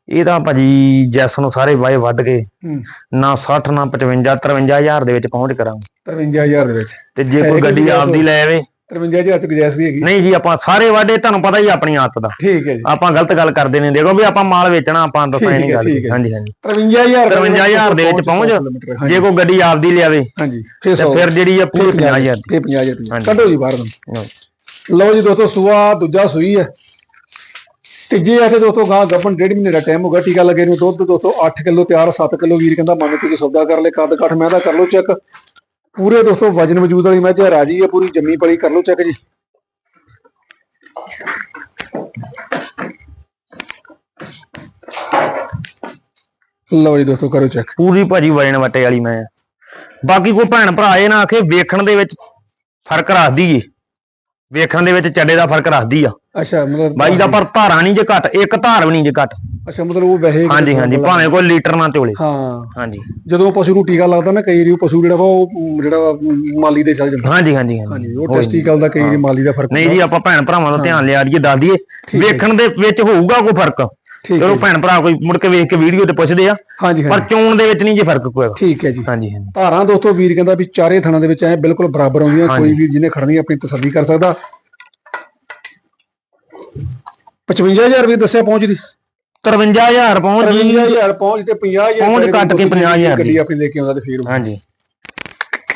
ਇਹਦਾ ਭਾਜੀ ਜੈਸ ਨੂੰ ਸਾਰੇ ਵਾਏ ਵੱਢ ਕੇ ਨਾ 60 ਨਾ 55 53000 ਦੇ ਵਿੱਚ ਪਹੁੰਚ ਕਰਾਂਗੇ। 53000 ਦੇ ਵਿੱਚ। ਤੇ ਜੇ ਕੋਈ ਗੱਡੀ ਆਪਦੀ ਲੈ ਆਵੇ। 53000 ਚ ਗੁਜਾਇਸ਼ ਵੀ ਹੈਗੀ। ਨਹੀਂ ਜੀ ਆਪਾਂ ਸਾਰੇ ਵਾਢੇ ਤੁਹਾਨੂੰ ਪਤਾ ਹੀ ਆਪਣੀ ਆਦਤ ਦਾ। ਠੀਕ ਹੈ ਜੀ। ਆਪਾਂ ਗਲਤ ਗੱਲ ਕਰਦੇ ਨੇ। ਦੇਖੋ ਵੀ ਆਪਾਂ ਮਾਲ ਵੇਚਣਾ ਆਪਾਂ ਦੱਸਾਂ ਠੀਕ ਨਹੀਂ ਗੱਲ। ਹਾਂਜੀ ਹਾਂਜੀ। 53000 53,000 ਦੇ ਵਿੱਚ ਪਹੁੰਚ ਜੇ ਕੋਈ ਗੱਡੀ ਆਪਦੀ ਲਿਆਵੇ ਹਾਂਜੀ। ਫਿਰ ਤੇ ਜਿਹੜੀ ਆ ਪੂਰੀ 50000 ਦੀ। ਇਹ 50000 ਰੁਪਏ ਹਾਂਜੀ। ਕੱਢੋ ਜੀ ਬਾਹਰ ਨੂੰ। ਲਓ ਜੀ ਦੋਸਤੋ ਸੂਆ ਦੂਜਾ ਸੂਈ ਹੈ। ਤੀਜੇ ਆ ਤੇ ਦੋਸਤੋ ਗਾਂ ਗੱਪਨ ਡੇਢ ਮਹੀਨੇ ਦਾ ਟਾਈਮ ਹੋ ਟੀਕਾ ਲੱਗੇ ਨੂੰ ਦੁੱਧ ਦੋਸਤੋ 8 ਕਿਲੋ ਤਿਆਰ 7 ਕਿਲੋ ਵੀਰ ਕਹਿੰਦਾ ਮੰਨ ਕੇ ਸੌਦਾ ਕਰ ਲੈ ਕੱਦ ਕੱਠ ਮੈਂ ਦਾ ਕਰ ਲਓ ਚੈੱਕ ਪੂਰੇ ਦੋਸਤੋ ਵਜਨ ਮੌਜੂਦ ਵਾਲੀ ਮੱਝ ਹੈ, ਰਾਜੀ ਹੈ ਪੂਰੀ ਜੰਮੀ ਪਲੀ ਕਰ ਲਓ ਚੈੱਕ ਜੀ। ਲਓ ਜੀ ਦੋਸਤੋ ਕਰੋ ਚੈੱਕ ਪੂਰੀ ਭਾਜੀ ਵਜਣ ਵਟੇ ਵਾਲੀ ਮੈਂ। ਬਾਕੀ ਕੋਈ ਭੈਣ ਭਰਾ ਇਹ ਨਾ ਆਖੇ ਵੇਖਣ ਦੇ ਵਿੱਚ ਫ਼ਰਕ ਰੱਖਦੀ ਏ। ਵੇਖਣ ਦੇ ਵਿੱਚ ਚੱਡੇ ਦਾ ਫ਼ਰਕ ਰੱਖਦੀ ਆ। ਅੱਛਾ ਮਤਲਬ ਬਾਈ ਦਾ ਪਰ ਧਾਰਾਂ ਨਹੀਂ ਜੇ ਘੱਟ ਇੱਕ ਧਾਰ ਵੀ ਨਹੀਂ ਜੇ ਘੱਟ। ਅੱਛਾ ਮਤਲਬ ਉਹ ਵੈਸੇ ਹਾਂਜੀ ਹਾਂਜੀ ਭਾਵੇਂ ਕੋਈ ਲੀਟਰ ਨਾ ਚੋਲੇ ਹਾਂ। ਹਾਂਜੀ। ਜਦੋਂ ਪਸ਼ੂ ਨੂੰ ਟੀਕਾ ਲੱਗਦਾ ਨਾ ਕਈ ਵਾਰੀ ਉਹ ਪਸ਼ੂ ਜਿਹੜਾ ਵਾ ਉਹ ਜਿਹੜਾ ਮਾਲੀ ਦੇ ਚੱਲ ਜਾਂਦਾ। ਹਾਂਜੀ ਹਾਂਜੀ ਹਾਂਜੀ। ਉਹ ਟੈਸਟੀਕਲ ਦਾ ਕਈ ਵਾਰੀ ਮਾਲੀ ਦਾ ਫ਼ਰਕ ਨਹੀਂ ਜੀ ਆਪਾਂ ਭੈਣ ਭਰਾਵਾਂ ਦਾ ਧਿਆਨ ਲਿਆ ਦੀਏ ਦੱਸ ਦਈਏ। ਵੇਖਣ ਦੇ ਵਿੱਚ ਹੋਊਗਾ ਕੋਈ ਫ਼ਰਕ? ਚਲੋ ਭੈਣ ਭਰਾ ਕੋਈ ਮੁੜ ਕੇ ਵੇਖ ਕੇ ਵੀਡੀਓ ਤੇ ਪੁੱਛਦੇ ਆ ਹਾਂਜੀ ਪਰ ਚੋਣ ਦੇ ਵਿੱਚ ਨਹੀਂ ਜੇ ਫ਼ਰਕ ਕੋਈ। ਠੀਕ ਹੈ ਜੀ। ਹਾਂਜੀ ਧਾਰਾਂ ਦੋਸਤੋ ਵੀਰ ਕਹਿੰਦਾ ਵੀ ਚਾਰੇ ਥਣਾਂ ਦੇ ਵਿੱਚ ਐ ਬਿਲਕੁਲ ਬਰਾਬਰ ਆਉਂਦੀਆਂ ਕੋਈ ਵੀਰ ਜਿਹਨੇ ਖੜਨੀ ਆਪਣੀ ਤਸੱਲੀ ਕਰ ਸਕਦਾ। 55000 ਵੀ ਦੱਸਿਆ ਪਹੁੰਚਦੀ 53000 ਪਹੁੰਚ ਜੀ 55000 ਪਹੁੰਚ ਤੇ 50000 ਪਹੁੰਚ ਕੱਟ ਕੇ 50,000 ਗੱਡੀ ਆਪਣੀ ਲੈ ਕੇ ਆਉਂਦਾ ਤੇ ਫੇਰ ਹਾਂਜੀ।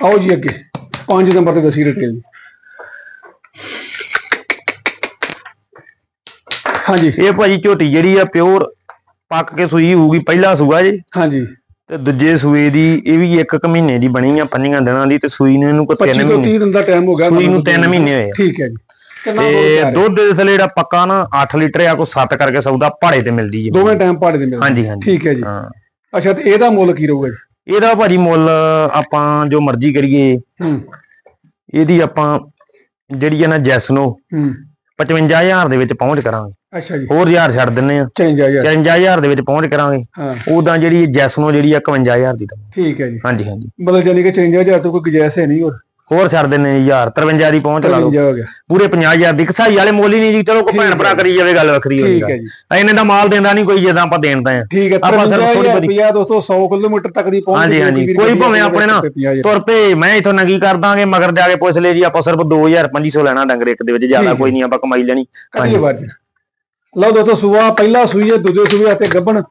ਆਓ ਜੀ ਅੱਗੇ। 5 ਨੰਬਰ ਤੇ ਦਸੀ ਡਿਟੇਲ ਜੀ। ਹਾਂਜੀ। ਇਹ ਭਾਜੀ ਝੋਟੀ ਜਿਹੜੀ ਆ ਪਿਓਰ ਪੱਕ ਕੇ ਸੂਈ ਹੋਊਗੀ ਪਹਿਲਾ ਸੂਆ ਜੀ। ਹਾਂਜੀ। ਤੇ ਦੂਜੇ ਸੂਏ ਦੀ ਇਹ ਵੀ ਇੱਕ ਕੁ ਮਹੀਨੇ ਦੀ ਬਣੀ ਆ ਪੰਨੀਆਂ ਦਿਨਾਂ ਦੀ ਤੇ ਸੂਈ ਨੂੰ ਇਹਨੂੰ ਕੋਈ 25 ਤਿੰਨ ਤੋਂ ਮਹੀਨੇ। 30 ਦਿਨ ਦਾ ਟਾਈਮ ਹੋ ਗਿਆ। ਸੂਈ ਨੂੰ ਤਿੰਨ ਮਹੀਨੇ ਹੋਏ ਠੀਕ ਹੈ ਜੀ। ਤੇ ਹੈ? ਦੁੱਧ ਦੇ ਥੱਲੇ ਜਿਹੜਾ ਪੱਕਾ ਨਾ 8 ਲੀਟਰ ਆ ਕੋ 7 ਕਰਕੇ ਸੌਦਾ ਪਹਾੜੇ ਤੇ ਮਿਲਦੀ ਜੀ। ਦੋਵੇਂ ਟਾਈਮ ਪਾੜੇ ਦੇ ਮਿਲਦੇ। ਹਾਂਜੀ ਹਾਂਜੀ। ਠੀਕ ਹੈ ਜੀ। ਹਾਂ। ਅੱਛਾ ਤੇ ਇਹਦਾ ਮੁੱਲ ਕੀ ਰਹੂਗਾ ਜੀ? ਇਹਦਾ ਭਾਜੀ ਮੁੱਲ ਆਪਾਂ ਜੋ ਮਰਜ਼ੀ ਕਰੀਏ ਹੂੰ। ਇਹਦੀ ਆਪਾਂ ਜਿਹੜੀ ਹੈ ਨਾ ਜੈਸਨੋ ਹੂੰ। 55000 ਦੇ ਵਿੱਚ ਪਹੁੰਚ ਕਰਾਂਗੇ। ਅੱਛਾ ਜੀ। ਹੋਰ ਹਜ਼ਾਰ ਛੱਡ ਦਿੰਨੇ ਆ। ਚੇਂਜ ਆ ਯਾਰ 55000 ਦੇ ਵਿੱਚ ਪਹੁੰਚ ਕਰਾਂਗੇ। ਹਾਂ। ਉਦਾਂ ਜਿਹੜੀ ਜੈਸਨੋ ਜਿਹੜੀ ਆ 51000 ਦੀ ਦਵਾਂਗੇ। ਠੀਕ ਹੈ ਜੀ। ਹਾਂਜੀ ਹਾਂਜੀ। ਮਤਲਬ ਜਾਨੀ ਕਿ 54000 ਤੋਂ ਕੋਈ ਗੁਜਾਇਸ਼ ਹੈ ਨਹੀਂ ਹੋਰ? ਹੋਰ ਛੱਡ ਦਿੰਨੇ ਹਜ਼ਾਰ। 53 ਦੀ ਪਹੁੰਚ ਲਾ ਲਓ। 53 ਹੋ ਗਿਆ। ਪੂਰੇ 50000 ਦੀ। ਕਸਾਈ ਵਾਲੇ ਮੁੱਲ ਨਹੀਂ ਜੀ। ਚਲੋ ਕੋ ਭੈਣ ਭਰਾ ਕਰੀ ਜਾਵੇ ਗੱਲ ਵੱਖਰੀ ਹੋਈ ਠੀਕ ਹੈ ਜੀ। ਇਹਨੇ ਦਾ ਮਾਲ ਦਿੰਦਾ ਨਹੀਂ ਕੋਈ ਜਦੋਂ ਆਪਾਂ ਦੇਣਦਾ ਆ। ਠੀਕ ਹੈ। ਆਪਾਂ ਸਿਰਫ ਥੋੜ੍ਹੀ 53 ਬਹੁਤੀ- ਰੁਪਿਆ ਦੋਸਤੋ 100 ਕਿਲੋਮੀਟਰ ਤੱਕ ਦੀ ਪਹੁੰਚ ਹਾਂਜੀ ਹਾਂਜੀ। ਕੋਈ ਭਾਵੇਂ ਆਪਣੇ ਨਾ ਤੁਰ ਪਏ। ਮੈਂ ਇਥੋਂ ਨਗੀ ਕਰ ਦਾਂਗੇ ਮਗਰ ਜਾ ਕੇ ਪੁੱਛ ਲੈ ਜੀ ਆਪਾਂ ਸਿਰਫ 2000 2500 ਲੈਣਾ ਡੰਗਰ ਇੱਕ ਦੇ ਵਿੱਚ ਜ਼ਿਆਦਾ ਕੋਈ ਨਹੀਂ ਆਪਾਂ ਕਮਾਈ ਲੈਣੀ। ਬਾਅਦ ਲਓ ਦੋਸਤੋ ਸੂਆ ਪਹਿਲਾ ਸੂਈ ਹੈ ਦੂਜੇ ਸੂਏ ਅਤੇ ਗੱਬਣ।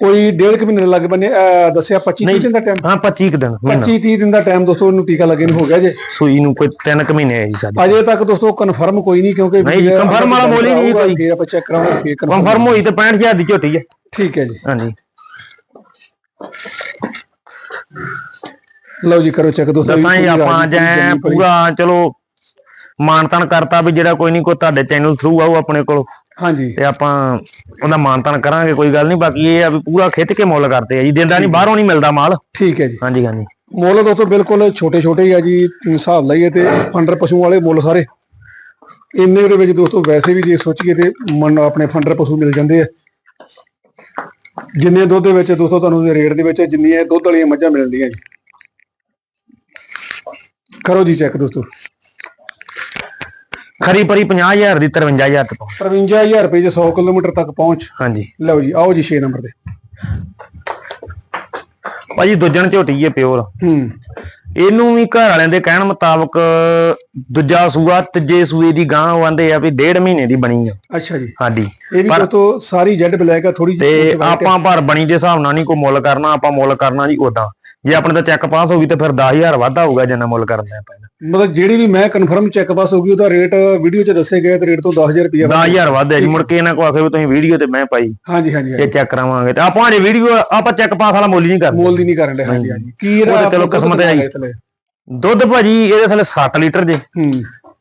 ਕੋਈ ਡੇਢ ਕੁ ਮਹੀਨੇ ਲੱਗ ਬੰਨੇ ਦੱਸਿਆ 25 30 ਦਿਨ ਦਾ ਟਾਈਮ ਹਾਂ 25 ਕੁ ਦਿਨ ਮਹੀਨਾ 25 30 ਦਿਨ ਦਾ ਟਾਈਮ ਦੋਸਤੋ ਇਹਨੂੰ ਟੀਕਾ ਲੱਗੇ ਨੂੰ ਹੋ ਗਿਆ ਜੇ। ਸੂਈ ਨੂੰ ਕੋਈ 3 ਕੁ ਮਹੀਨੇ ਹੈ ਜੀ ਸਾਡੇ। ਅਜੇ ਤੱਕ ਦੋਸਤੋ ਕਨਫਰਮ ਕੋਈ ਨਹੀਂ ਕਿਉਂਕਿ ਨਹੀਂ ਜੀ, confirm ਵਾਲਾ ਮੁੱਲ ਹੀ ਨਹੀਂ ਕੋਈ। ਫੇਰ ਆਪਾਂ ਚੈੱਕ ਕਰਾਂਗੇ ਫੇਰ ਕਨਫਰਮ ਹੋਈ ਤੇ 65000 ਦੀ ਝੋਟੀ ਹੈ ਠੀਕ ਹੈ ਜੀ। ਹਾਂਜੀ। ਲਓ ਜੀ ਕਰੋ ਚੈੱਕ ਦੋਸਤੋ ਦੱਸਾਂ ਜੀ ਆਪਾਂ ਜੈ। ਪੂਰਾ ਚਲੋ ਮਾਨਤਨ ਕਰਤਾ ਵੀ ਜਿਹੜਾ ਕੋਈ ਨਹੀਂ ਕੋਈ ਤੁਹਾਡੇ ਚੈਨਲ ਥਰੂ ਆਊ ਆਪਣੇ ਕੋਲ। ਹਾਂਜੀ। ਤੇ ਆਪਾਂ ਉਹਦਾ ਮਾਨਤਨ ਕਰਾਂਗੇ ਕੋਈ ਗੱਲ ਨਹੀਂ। ਬਾਕੀ ਇਹ ਆ ਵੀ ਪੂਰਾ ਖਿੱਚ ਕੇ ਮੁੱਲ ਕਰਦੇ ਆ ਜੀ। ਦਿੰਦਾ ਨਹੀਂ ਬਾਹਰੋਂ ਨਹੀਂ ਮਿਲਦਾ ਮਾਲ। ਠੀਕ ਹੈ ਜੀ। ਹਾਂਜੀ ਹਾਂਜੀ। ਮੁੱਲ ਦੋਸਤੋ ਬਿਲਕੁਲ ਛੋਟੇ ਛੋਟੇ ਹੀ ਆ ਜੀ ਹਿਸਾਬ ਲਾਈਏ ਤੇ ਫੰਡਰ ਪਸ਼ੂ ਵਾਲੇ ਮੁੱਲ ਸਾਰੇ। ਇੰਨੇ ਦੇ ਵਿੱਚ ਦੋਸਤੋ ਵੈਸੇ ਵੀ ਜੇ ਸੋਚੀਏ ਤੇ ਮਨ ਆਪਣੇ ਫੰਡਰ ਪਸ਼ੂ ਮਿਲ ਜਾਂਦੇ ਆ। ਜਿੰਨੇ ਦੁੱਧ ਦੇ ਵਿੱਚ ਦੋਸਤੋ ਤੁਹਾਨੂੰ ਰੇਟ ਦੇ ਵਿੱਚ ਜਿੰਨੀਆਂ ਦੁੱਧ ਵਾਲੀਆਂ ਮੱਝਾਂ ਮਿਲਦੀਆਂ ਜੀ। ਕਰੋ ਜੀ ਚੈੱਕ ਦੋਸਤੋ। ਖਰੀ ਪਰੀ 50000 ਦੀ 53000 ਤੇ ਪਹੁੰਚ। 55000 ਰੁਪਏ 'ਚ 100 ਕਿਲੋਮੀਟਰ ਤੱਕ ਪਹੁੰਚ। ਹਾਂਜੀ। ਲਓ ਜੀ ਆਓ ਜੀ 6 ਨੰਬਰ ਤੇ। ਭਾਜੀ ਦੁੱਜਣ ਝੋਟੀ ਹੈ ਪਿਓਰ। ਹੂੰ। ਇਹਨੂੰ ਵੀ ਘਰ ਵਾਲਿਆਂ ਦੇ ਕਹਿਣ ਮੁਤਾਬਕ ਦੂਜਾ ਸੂਆ ਤੀਜੇ ਸੂਏ ਦੀ ਗਾਂ ਉਹ ਆਂਦੇ ਆ ਵੀ ਡੇਢ ਮਹੀਨੇ ਦੀ ਬਣੀ ਆ। ਅੱਛਾ ਜੀ। ਸਾਡੀ ਇਹ ਵੀ ਦੋਸਤੋ ਸਾਰੀ ਜੈਡ ਬਲੈਕ ਆ ਥੋੜੀ ਤੇ ਆਪਾਂ ਪਰ ਬਣੀ ਦੇ ਹਿਸਾਬ ਨਾਲ ਨਹੀਂ ਕੋਈ ਮੁੱਲ ਕਰਨਾ ਆਪਾਂ ਮੁੱਲ ਕਰਨਾ ਜੀ ਉਦਾਂ ਜੇ ਆਪਣੇ ਤਾਂ ਚੈੱਕ ਪਾਸ ਹੋ ਗਈ ਤੇ ਫਿਰ 10000 ਵਾਧਾ ਹੋਊਗਾ ਜਿੰਨਾ ਮੁੱਲ ਕਰਨਾ ਪਹਿਲਾਂ ਮਤਲਬ ਜਿਹੜੀ ਵੀ ਮੈਂ ਕਨਫਰਮ ਚੈੱਕ ਪਾਸ ਹੋ ਗਈ ਉਹਦਾ ਰੇਟ ਵੀਡੀਓ 'ਚ ਦੱਸੇ ਗਏ ਤੇ ਰੇਟ ਤੋਂ 10000 ਰੁਪਏ 10000 ਵਾਧਾ ਜੀ ਮੁੜ ਕੇ ਇਹਨਾਂ ਕੋ ਆਖੇ ਵੀ ਤੁਸੀਂ ਵੀਡੀਓ ਤੇ ਮੈਂ ਪਾਈ। ਹਾਂਜੀ ਹਾਂਜੀ। ਇਹ ਚੈੱਕ ਕਰਾਵਾਂਗੇ ਤੇ ਆਪਾਂ ਜੇ ਵੀਡੀਓ ਆਪਾਂ ਚੈੱਕ ਪਾਸ ਵਾਲਾ ਮੁੱਲ ਨਹੀਂ ਕਰਦੇ। ਮੋਲ ਦੀ ਨਹੀਂ ਕਰਨ ਦੇ ਹਾਂਜੀ ਹਾਂਜੀ। ਕੀ ਇਹਦਾ ਚਲੋ ਕਿਸਮਤ ਹੈ ਜੀ। ਦੁੱਧ ਭਾਜੀ ਇਹਦੇ ਥੱਲੇ 7 ਲੀਟਰ ਜੇ। ਹੂੰ।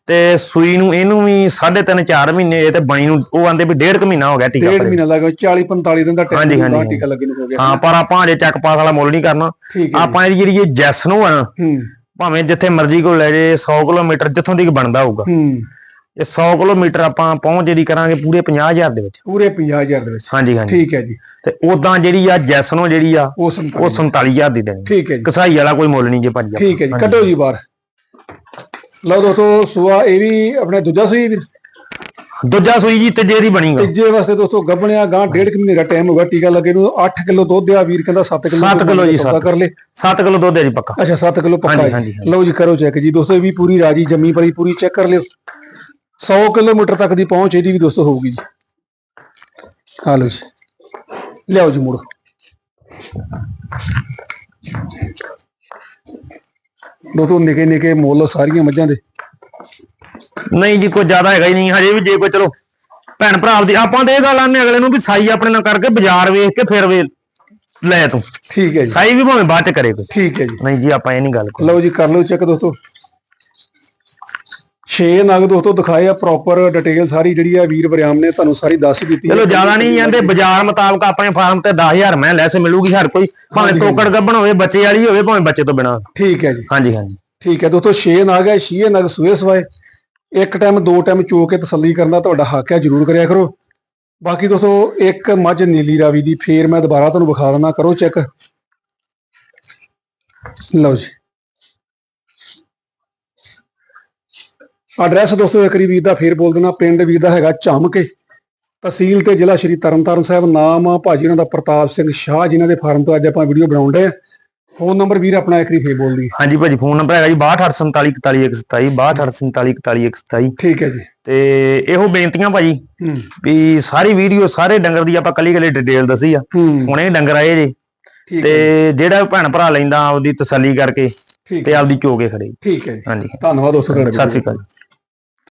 ਤੇ ਸੂਈ ਨੂੰ ਇਹਨੂੰ ਵੀ 3.5 4 ਮਹੀਨੇ ਇਹ ਤੇ ਬਣੀ ਨੂੰ ਉਹ ਆਂਦੇ ਵੀ ਡੇਢ ਕੁ ਮਹੀਨਾ ਹੋ ਗਿਆ ਟੀਕਾ ਡੇਢ। ਮਹੀਨਾ ਲੱਗਾ 40 45 ਦਿਨ ਦਾ ਹਾਂਜੀ, ਹਾਂਜੀ, ਟੀਕਾ ਲੱਗੇ ਨੂੰ ਹੋ ਗਿਆ। ਹਾਂ ਪਰ ਆਪਾਂ ਅਜੇ ਚੈੱਕ ਪਾਸ ਵਾਲਾ ਮੁੱਲ ਨਹੀਂ ਕਰਨਾ। ਆਪਾਂ ਇਹਦੀ ਜਿਹੜੀ ਇਹ ਜੈਸ ਨੂੰ ਆ ਭਾਵੇਂ ਜਿੱਥੇ ਮਰਜ਼ੀ ਕੋਲ ਲੈ ਜੇ 100 ਕਿਲੋਮੀਟਰ ਜਿੱਥੋਂ ਦੀ ਬਣਦਾ ਹੋਊਗਾ। ਇਹ 100 ਕਿਲੋਮੀਟਰ ਆਪਾਂ ਪਹੁੰਚ ਜਿਹੜੀ ਕਰਾਂਗੇ ਪੂਰੇ 50000 ਦੇ ਵਿੱਚ। ਪੂਰੇ 50000 ਦੇ ਵਿੱਚ। ਹਾਂਜੀ ਹਾਂਜੀ। ਠੀਕ ਹੈ ਜੀ। ਤੇ ਉਦਾਂ ਜਿਹੜੀ ਆ ਜੈਸ ਨੂੰ ਜਿਹੜੀ ਆ ਉਹ ਉਹ 47 47000 ਦੀ ਦੇਣੀ। ਠੀਕ ਹੈ ਜੀ। ਕਸਾਈ ਵਾਲਾ ਕੋਈ ਮੁੱਲ ਨਹੀਂ ਜੇ ਭਾਜੀ। ਠੀਕ ਹੈ ਜੀ। ਹਾਂਜੀ। ਕੱਢੋ ਜੀ ਬਾਹਰ। ਲਓ ਦੋਸਤੋ ਸੁਆ ਇਹ ਵੀ ਆਪਣੇ ਦੂਜਾ ਸਹੀ ਵੀਰ ਦੂਜਾ ਸੂਈ ਜੀ ਤੀਜੇ ਦੀ ਬਣੀ ਗਾ ਤੀਜੇ ਵਾਸਤੇ ਦੋਸਤੋ ਗੱਭਣਿਆ ਗਾਂ ਡੇਢ ਮਹੀਨੇ ਦਾ ਟਾਈਮ ਹੋਗਾ ਟੀਕਾ ਲੱਗੇ ਨੂੰ 8 ਕਿਲੋ ਦੁੱਧ ਆ ਵੀਰ ਕਹਿੰਦਾ 7 ਕਿਲੋ ਸੱਤ ਕਿੱਲੋ ਜੀ, ਸੌਦਾ ਸੱਤ। ਕਰ ਲੇ। 7 ਕਿਲੋ ਦੁੱਧ ਹੈ ਜੀ ਪੱਕਾ। ਅੱਛਾ 7 ਕਿਲੋ ਪੱਕਾ। ਲਓ ਜੀ ਕਰੋ ਚੈੱਕ ਜੀ। ਦੋਸਤੋ ਇਹ ਵੀ ਪੂਰੀ ਰਾਜੀ ਜੰਮੀ ਪਰੀ ਪੂਰੀ ਚੈੱਕ ਕਰ ਲਿਓ। 100 ਕਿਲੋਮੀਟਰ ਤੱਕ ਦੀ ਪਹੁੰਚ ਇਹਦੀ ਵੀ ਦੋਸਤੋ ਹੋਊਗੀ ਜੀ। ਆ ਲਓ ਜੀ। ਲਿਆਓ ਜੀ ਮੁੜੋ। ਦੋਸਤੋ ਨਿੱਕੇ ਨਿੱਕੇ ਮੁੱਲ ਸਾਰੀਆਂ ਮੱਝਾਂ ਦੇ। ਨਹੀਂ ਜੀ ਕੋਈ ਜ਼ਿਆਦਾ ਹੈਗਾ ਹੀ ਨਹੀਂ ਹਜੇ ਵੀ ਜੇ ਕੋਈ ਚਲੋ ਭੈਣ ਭਰਾ ਦੀ ਆਪਾਂ ਤੇ ਇਹ ਗੱਲ ਆਨੇ ਅਗਲੇ ਨੂੰ ਵੀ ਸਾਈ ਆਪਣੇ ਨਾਲ ਕਰਕੇ ਬਾਜ਼ਾਰ ਵੇਖ ਕੇ ਫਿਰ ਵੇ ਲੈ ਤੂੰ। ਠੀਕ ਹੈ ਜੀ। ਸਾਈ ਵੀ ਭਾਵੇਂ ਬਾਅਦ ਚ ਕਰੇ ਕੋਈ। ਠੀਕ ਹੈ ਜੀ। ਨਹੀਂ ਜੀ ਆਪਾਂ ਇਹ ਨਹੀਂ ਗੱਲ ਲਓ ਜੀ ਕਰ ਲਓ ਚੈੱਕ ਦੋਸਤੋ। 6 ਨਗ ਦੋਸਤੋ ਦਿਖਾਏ ਆ ਪ੍ਰੋਪਰ ਡਿਟੇਲ ਸਾਰੀ ਜਿਹੜੀ ਆ ਵੀਰ ਬਰਿਆਮ ਨੇ ਤੁਹਾਨੂੰ ਸਾਰੀ ਦੱਸ ਦਿੱਤੀ। ਚਲੋ ਜ਼ਿਆਦਾ ਨਹੀਂ ਜਾਂਦੇ ਬਾਜ਼ਾਰ ਮੁਤਾਬਕ ਆਪਣੇ ਫਾਰਮ ਤੇ 10000 ਮੈਂ ਲੈਸ ਮਿਲੂਗੀ ਹਰ ਕੋਈ ਭਾਵੇਂ ਟੋਕੜ ਗੱਬਣ ਹੋਵੇ ਬੱਚੇ ਵਾਲੀ ਹੋਵੇ ਭਾਵੇਂ ਬੱਚੇ ਤੋਂ ਬਿਨਾ। ਠੀਕ ਹੈ ਜੀ। ਹਾਂਜੀ ਹਾਂਜੀ। ਠੀਕ ਹੈ ਦੋਸਤੋ 6 ਨਗ ਹੈ 6 ਨਗ ਸੂਏ ਸਵਾਏ। ਇੱਕ ਟਾਈਮ ਦੋ ਟਾਈਮ ਚੋ ਕੇ ਤਸੱਲੀ ਕਰਨ ਤੁਹਾਡਾ ਹੱਕ ਹੈ ਜਰੂਰ ਕਰਿਆ ਕਰੋ। ਬਾਕੀ ਦੋਸਤੋ ਇੱਕ ਮੱਝ ਨੀਲੀ ਰਾਵੀ ਦੀ ਫੇਰ ਮੈਂ ਦੁਬਾਰਾ ਤੁਹਾਨੂੰ ਵਿਖਾ ਦਿੰਦਾ ਕਰੋ ਚੈੱਕ। ਲਓ ਜੀ। ਐਡਰੈਸ ਦੋਸਤੋ ਇੱਕ ਵਾਰੀ ਦਾ ਫੇਰ ਬੋਲ ਦੇਣਾ ਪਿੰਡ ਵੀਰ ਦਾ ਹੈਗਾ ਝਮਕੇ। ਤਹਿਸੀਲ ਤੇ ਜ਼ਿਲ੍ਹਾ ਸ਼੍ਰੀ ਤਰਨਤਾਰਨ ਸਾਹਿਬ ਨਾਮ ਆ ਭਾਜੀ ਉਹਨਾਂ ਦਾ ਪ੍ਰਤਾਪ ਸਿੰਘ ਸ਼ਾਹ ਜਿਨ੍ਹਾਂ ਦੇ ਫਾਰਮ ਤੋਂ ਅੱਜ ਆਪਾਂ ਵੀਡੀਓ ਬਣਾਉਣ ਡਏ ਆ। ਫੋਨ ਨੰਬਰ ਵੀਰ ਆਪਣਾ ਇੱਕ ਫੇਰ ਬੋਲ ਦੀ ਹਾਂਜੀ ਭਾਜੀ ਫੋਨ ਨੰਬਰ ਹੈਗਾ ਜੀ 6247414127 6247414127 ਠੀਕ ਹੈ ਜੀ। ਤੇ ਇਹੋ ਬੇਨਤੀਆਂ ਭਾਜੀ ਵੀ ਸਾਰੀ ਵੀਡੀਓ ਸਾਰੇ ਡੰਗਰ ਦੀ ਆਪਾਂ ਕੱਲੀ ਕੱਲੀ ਡਿਟੇਲ ਦੱਸੀ ਆ। ਹੁਣੇ ਡੰਗਰ ਆਏ ਜੇ। ਤੇ ਜਿਹੜਾ ਭੈਣ ਭਰਾ ਲੈਂਦਾ ਉਹਦੀ ਤਸੱਲੀ ਕਰਕੇ ਤੇ ਆਪਦੀ ਚੋ ਕੇ ਖੜੇ। ਠੀਕ ਹੈ ਜੀ। ਹਾਂਜੀ। ਧੰਨਵਾਦ ਦੋਸਤੋ ਤੁਹਾਡਾ ਸਤਿ ਸ਼੍ਰੀ ਅਕਾਲ।